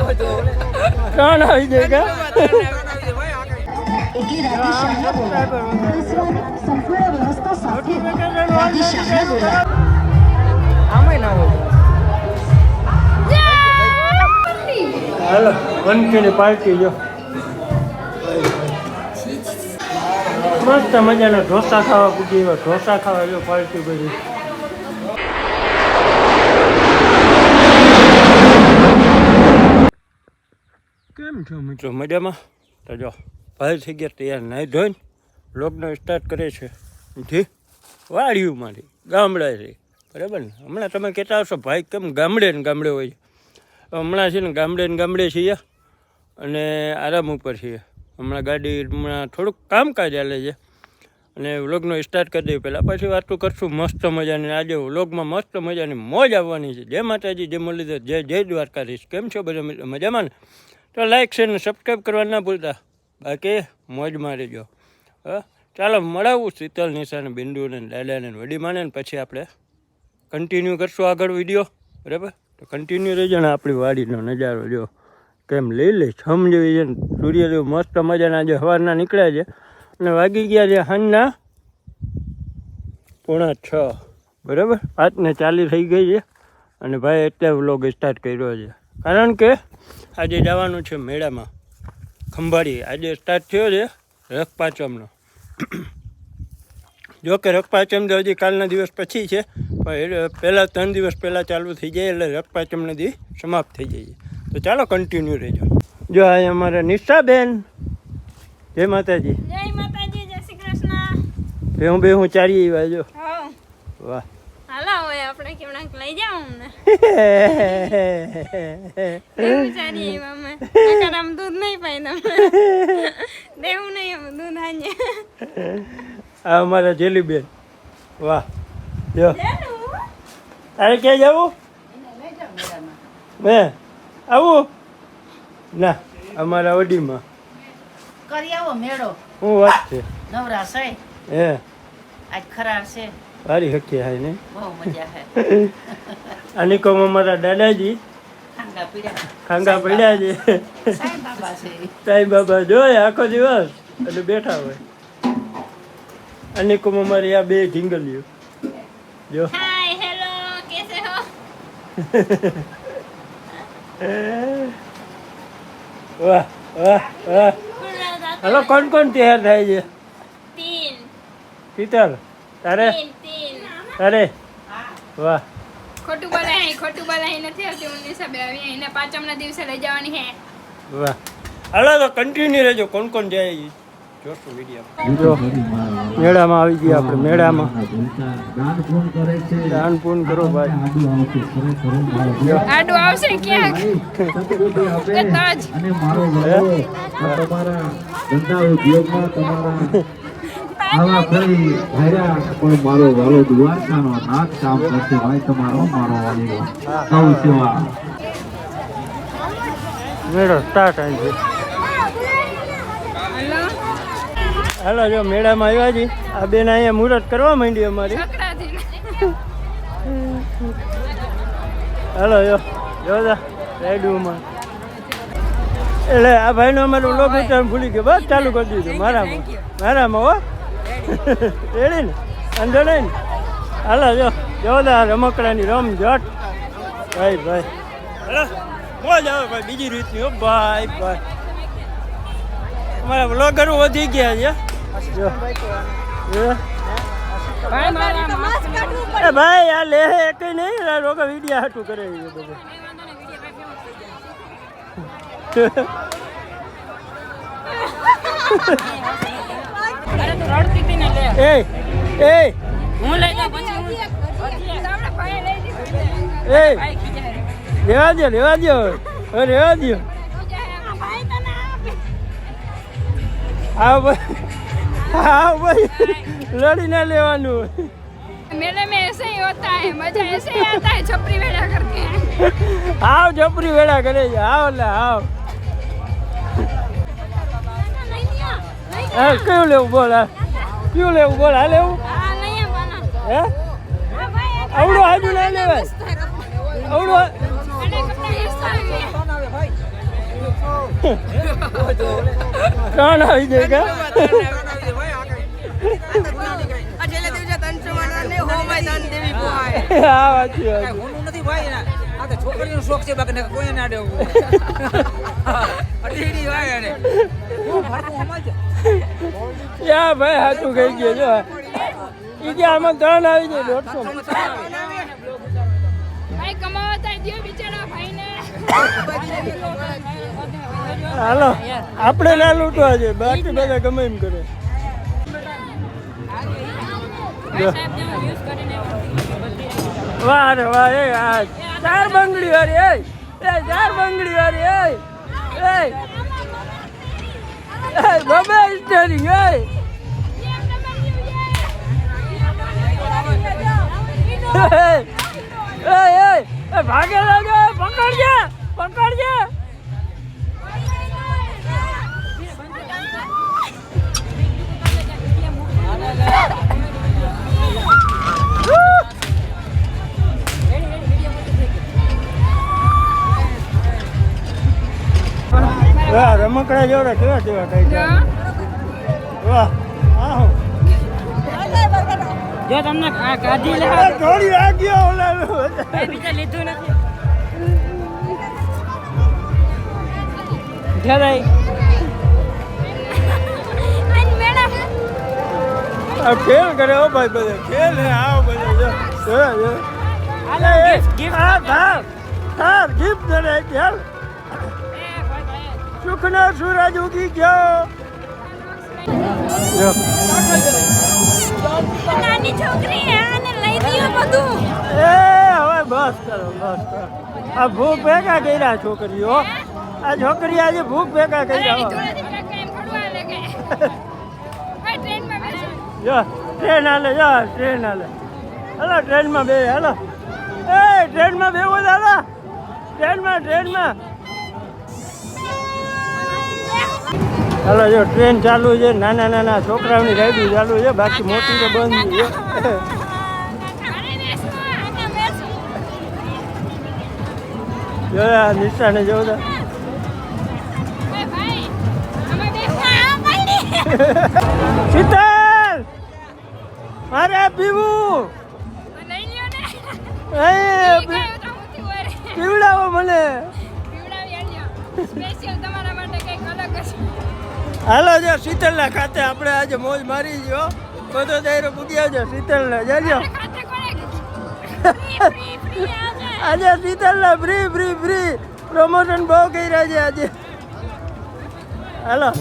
ત્રણ આવી જાય હાલો વનકીની પાર્ટી જો. મસ્ત મજાના ઢોસા ખાવા પૂછી ઢોસા ખાવા જો પાર્ટી બધી કેમ છો મજામાં? તો જો, ભાઈ થઈ ગયા તૈયાર. નાહી ધોઈને લોકનો સ્ટાર્ટ કરે છે. જી વાડીઓમાંથી ગામડાથી બરાબર ને? હમણાં તમે કહેતા આવશો ભાઈ, કેમ ગામડે ને ગામડે હોય હમણાં છે ને ગામડે ને ગામડે છીએ. અને આરામ ઉપર છીએ. હમણાં ગાડી, હમણાં થોડુંક કામકાજ ચાલે છે. અને વ્લોગનો સ્ટાર્ટ કરી દઈએ. પહેલાં પછી વાતો કરશું. મસ્ત મજાની, આજે વ્લોગમાં મસ્ત મજાની મોજ આવવાની છે. જય માતાજી, જય મુરલીધર, જય જય દ્વારકાધીશ. કેમ છો બધા? મજામાં ને? તો લાઈક છે અને સબસ્ક્રાઈબ કરવા ના ભૂલતા. બાકી મોજ મારીજો હા? ચાલો, મળાવું શીતલ, નિશાને બિંદુને દાદાને વડીમાને ને પછી આપણે કન્ટિન્યુ કરશું આગળ વીડિયો બરાબર? તો કન્ટિન્યુ રહેજો ને આપણી વાડીનો નજારો જો. કેમ લઈ લે છમ જેવી છે સૂર્યદેવ મસ્ત મજાના આજે સવારના નીકળ્યા છે. અને વાગી ગયા છે સાંજના પોણા છ. બરાબર? પાંચને ચાલી થઈ ગઈ છે. અને ભાઈ એટલે વ્લોગ સ્ટાર્ટ કર્યો છે. કારણ કે આજે જવાનું છે મેળામાં. ખંભાળી. આજે સ્ટાર્ટ થયો છે રખપાચમનો જો કે રખપાચમ તો હજી કાલના દિવસ પછી છે પણ પહેલાં ત્રણ દિવસ પહેલાં ચાલુ થઈ જાય એટલે રખ દી સમાપ્ત થઈ જાય તો ચાલો કન્ટિન્યુ રહેજો. જો આ અમારા નિષ્ઠાબેન જય માતાજી. જય માતાજી જય શ્રી કૃષ્ણ. બે હું બે હું ચારી આવ્યા જો. વાહ. હાલો હવે આપણે કેવડાક લઈ જાઓ અમને દેવું ચારી અમે. આમ દૂધ નહીં પાઈ તમે દેવું નહીં અમે દૂધ હાજે. આ અમારા જેલીબેન. વાહ જો. તારે ક્યાં જવું? મેં. આવું? ના અમારા ઓડીમાં. કરી આવો મેળો. શું વાત છે? નવરા છે હે. આજ ખરાર છે. સારી હકી હાય ને? અનિકોમ અમારા દાદાજી? ખાંગા પીડા ખાંગા પડ્યા છે. સાંઈ બાબા સાઈ બાબા જોય આખો દિવસ. એટલે બેઠા હોય. અનિકોમ કોમ અમારી આ બે ઢીંગલીઓ. જો. હેલો વાહ વાહ વાહ. હલો કોણ કોણ તૈયાર થાય છે? તીન. તારે? તીન વાહ. ખોટું બોલાય ખોટું બોલાય નથી આવતી હું હિસાબે આવી એને પાંચમના દિવસે લઈ જવાની હે. વાહ. હાલો તો કન્ટિન્યુ રહેજો કોણ કોણ જાય જોશું વીડિયો મેળામાં આવી ગયા આપણે મેળામાં. દાન પૂન કરો ભાઈ. આડું આવશે ક્યાંક? અને મારો તમારા ધંધા ઉદ્યોગમાં તમારા આવા ફરી ભર્યા પણ મારો વાલો દ્વારકાનો નાથ કામ કરશે ભાઈ તમારો મારો વાલીઓ સૌ સેવા. મેળો સ્ટાર્ટ આવી છે. હલો હાલો જો મેળામાં આવ્યા છીએ આ બેન અહીંયા મુહૂર્ત કરવા માંડી અમારી. હાલો જો. જોતા રેડુમાં. એટલે આ ભાઈનો અમારું લોકેશન ભૂલી ગયો. બસ ચાલુ કરી દીધું. મારામાં. મારામાં હો. રેડી ને નહીં ને હાલો જો જોરદાર રમકડાની રમ જટ ભાઈ ભાઈ હાલો મોજ આવે ભાઈ બીજી રીતની ભાઈ ભાઈ અમારા બ્લોગરો વધી ગયા છે જો. ભાઈ આ લે એક નહીં આ લોકો વિડિયા હાટું કરે છે બધું એ એ હું લઈ જાઉં પછી હું આપણે ભાઈ લઈ દીધું એ ભાઈ ખીજાય લેવા દો લેવા દો હવે લેવા દો ભાઈ તને આપે હા ભાઈ હા ભાઈ લડીને લેવાનું मेले में ऐसे ही होता है मजा ऐसे ही आता है छपरी वेड़ा करके આવ જપરી વેળા કરે છે આવ એટલે હા કયું લેવું બોલ હા? કયું લેવું બોલ હા લેવું? હે આવડું આજુ ના લેવાય. આવડું આ- ત્રણ આવી જાય કા? હા વાંચી વાત. છોકરીનો શોખ છે બાકી કોઈ ના દેવું. હું. ફરતું હમજ યા ભાઈ સાચું કહી ગયો જો. ઈ કે આમાં ત્રણ આવી જાય દોઢસો. ભાઈ કમાવા થાય દ્યો બિચારા ભાઈને. હાલો આપણે ના લૂંટવા છે બાકી બધા ગમે એમ કરે. વાહ રે વાહ એ ચાર બંગડી વાળી એ ચાર બંગડી વાળી એ. એ એ બબે સ્ટેરિંગ એ એ એ એ ભાગે લાગે પકડજે પકડજે વાહ રમકડા જેવડા કેવા કેવા કઈ વાહ આહો. જો તમને કાઢી લે. થોડી વાગ્યો ઓલા બીજા લીધું નથી. જરાય ખેલ કરે હો ભાઈ બધા. ખેલ હે આવો બધે. જો જો જો. હાલે ગિફ્ટ હા થાર થાર ગિફ્ટ દે ખેલ સુખનો સૂરજ ઉગી ગયો જો નાની છોકરી હે, આને લઈ દ્યો બધું એ હવે બસ કરો બસ કરો આ ભૂખ ભેગા કર્યા છોકરીઓ આ છોકરી આજે ભૂખ ભેગા કર્યા હો. થોડાથી કાકા એમ ખડવા લાગે ભાઈ ટ્રેનમાં બેસો જો ટ્રેન હાલે જો ટ્રેન હાલે હાલો ટ્રેનમાં બે હાલો એ ટ્રેનમાં બેવો હાલો ટ્રેનમાં ટ્રેનમાં હાલો, જો ટ્રેન ચાલુ છે, નાના નાના છોકરાઓની ગાડી ચાલુ છે, બાકી મોટી તો બંધ છે જોયા, નિશાને જવું તો. શીતલ મારે પીવું. પીવડાવો મને. સ્પેશિયલ હાલો જો શીતલના ખાતે આપણે આજે મોજ મારી જો બધો દાયરો પૂગી આવજો શીતલના. જાજો. આજે શીતલના ફ્રી ફ્રી ફ્રી પ્રમોશન બહુ કર્યા છે આજે. હાલો.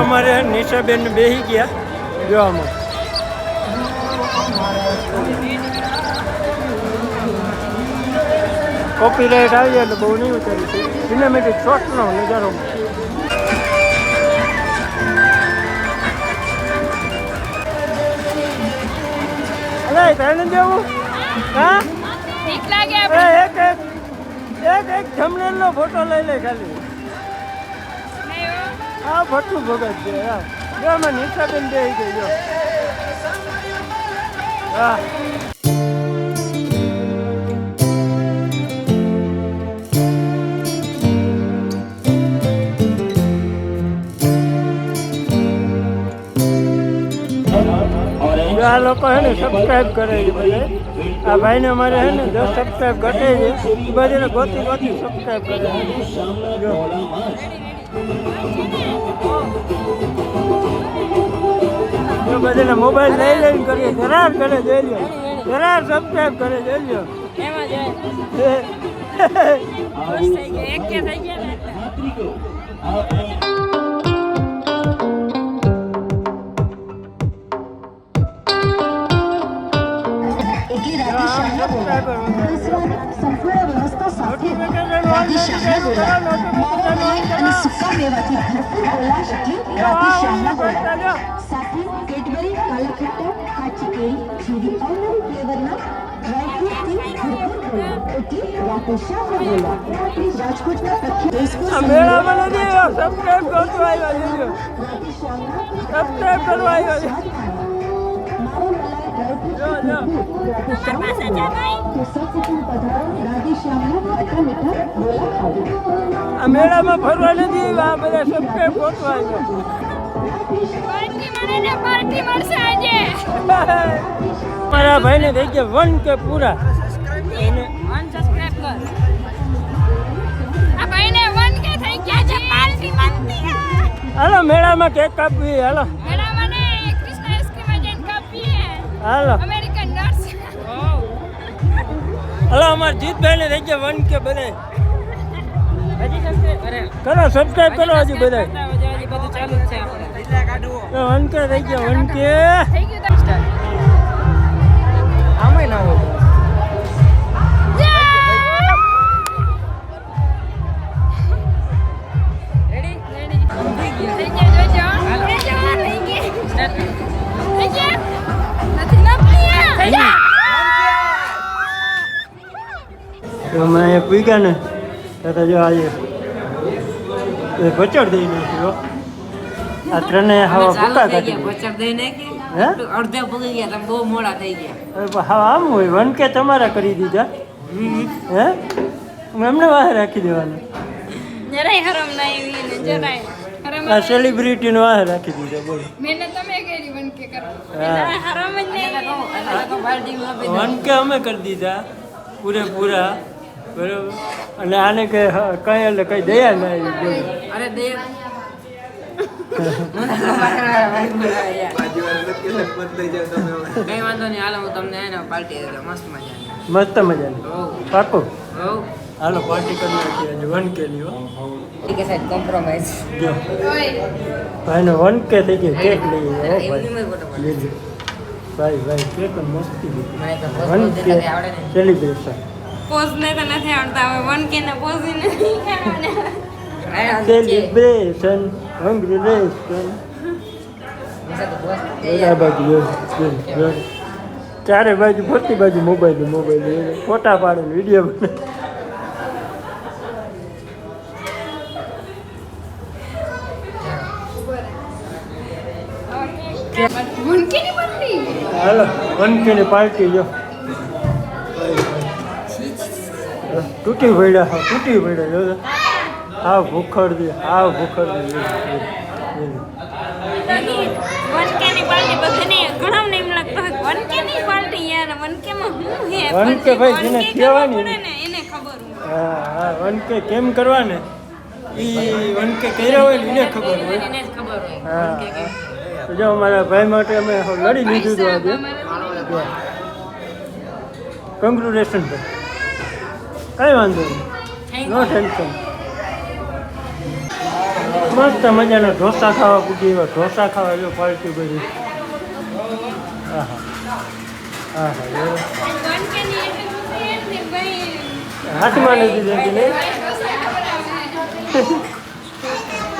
અમારે નિશાબેન બેહી ગયા. જો આમાં કોપી રાઈટ આવી એટલે બહુ નહીં ઉતારી સિનેમેટિક શોર્ટનો નજારો. અરે તને જેવું હા? ઠીક લાગે એ આપણે. એક એક. એક એક થંબનેલનો ફોટો લઈ લે ખાલી. આ ભટ્ટું ભગત છે હા. જો અમે નિશાબેન બેસી ગઈ જો. હા. આ લોકો હે ને સબસ્ક્રાઈબ કરે છે બધા. આ ભાઈને અમારે હે ને દસ સબસ્ક્રાઈબ ઘટે છે એ બધાને ગોતી ગોતી સબસ્ક્રાઈબ કરે. છે બધાને મોબાઈલ લઈ લઈને કરીએ જરાર કરે જોઈ લ્યો. જરાર સબસ્ક્રાઈબ કરે જોઈ લ્યો. એમાં જાય. ખુશ થઈ ગયા એક કે થઈ ગયા ને ગોલા અને સૂકા મેવાથી ભરપૂર ગોલા એટલે રાધે શ્યામના ગોલા સાથે કેડબરી કાલા કાચી કેરી જેવી અવનવી ફ્લેવરના ડ્રાયફ્રૂટથી ભરપૂર ગોલા એટલે રાધે શ્યામના ગોલા આપણી રાજકોટના પ્રખ્યાત આ મેળામાં નથી આવ્યો સબસ્ક્રાઇબ કરતો આવ્યો જોઈ લ્યો રાધે શ્યામના સબસ્ક્રાઇબ કરવા આવ્યો મેળામાં ફરવા નથી આવ્યા, આ બધા સબસ્ક્રાઈબ ગોતવા આવ્યા. પાર્ટી ને મારા થઈ ગયા વન કે પૂરા. હાલો મેળામાં કેક કાપવી હાલો. હાલો. American nurse. હાલો અમાર જીતભાઈને થઈ ગયા વન કે બને હજી સબસ્ક્રાઇબ કરો સબસ્ક્રાઈબ કરો હજી બધા બધું ચાલુ છે વન કે થઈ ગયા વન કે. થઈ ગયું તો ના હોય. હમણાં અહીંયા પૂગ્યા ને તો જો આજે એ બચડ દઈ નાખ્યો આ ત્રણે હવા ભૂકા કાઢી. દીધા. બચર દઈ નાખી હે? અડધે પૂગી ગયા તમે બહુ મોડા થઈ ગયા. હવે પણ હા આમ હોય વન કે તમારા કરી દીધા. હે? એમને વાહ રાખી દેવાનું. જરાય હરમ ના આવી ને જરાય. હરમ આ સેલિબ્રિટીનો વાહ રાખી દીધો બોલો. મેને તમે કરી બન કે કરો. હા. જરાય હરમ જ નહીં. પાર્ટીમાં વન કે અમે કરી દીધા પૂરેપૂરા. બરાબર. અને આને કે હ- કઈ એટલે કઈ દયા ના આવી અરે દે કઈ વાંધો નહીં હાલો હું તમને એને પાર્ટી મસ્ત મજાની. પાકો? હાલો પાર્ટી કરી વન કે સાહેબ કોમ્પ્રોમાઇઝ જો. ભાઈનો વન કે થઈ ગયો કેક લઈએ. ઓ ભાઈ. ભાઈ ભાઈ કેક મસ્તી વન કે સેલિબ્રેશન પોઝ ને તો નથી આવડતા હવે વન કે ને પોઝ ને સેલિબ્રેશન કોંગ્રેચ્યુલેશન. ચારે બાજુ ફરતી બાજુ મોબાઈલ મોબાઈલ ફોટા પાડે વીડિયો બને હાલો વનકીની પાર્ટી જો. તૂટી પડ્યા તૂટી પડ્યા જો હા ભૂખડ દે હા ભૂખડ દે વન કે ની પાર્ટી બધાને ઘણા ને એમ લાગતો હોય વન કે ની પાર્ટી યાર વન કે માં હું હે? વન કે ભાઈ જેને કહેવાની વનકે કેમ કરવાને? એ વનકે કર્યા હોય એને ખબર હોય એને ખબર હોય. હા જો અમારા ભાઈ માટે અમે લડી લીધું હતું આજે. કંગ્રુલેશન ભાઈ કઈ વાંધો નહીં. નો ટેન્શન મસ્ત મજાના ઢોસા ખાવા પૂછી એવા ઢોસા ખાવા એવો પાર્ટી બધી હા હા ની ને હાથમાં નથી દેતી નહીં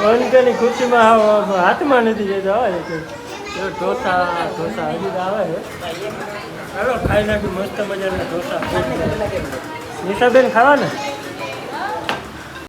વનકની ખુશીમાં હાથમાં નથી જતા હોય ઢોસા ઢોસા હજી આવે ચાલો ખાઈ નાખ્યું મસ્ત મજાના ઢોસા. નિશાબેન ખાવા ને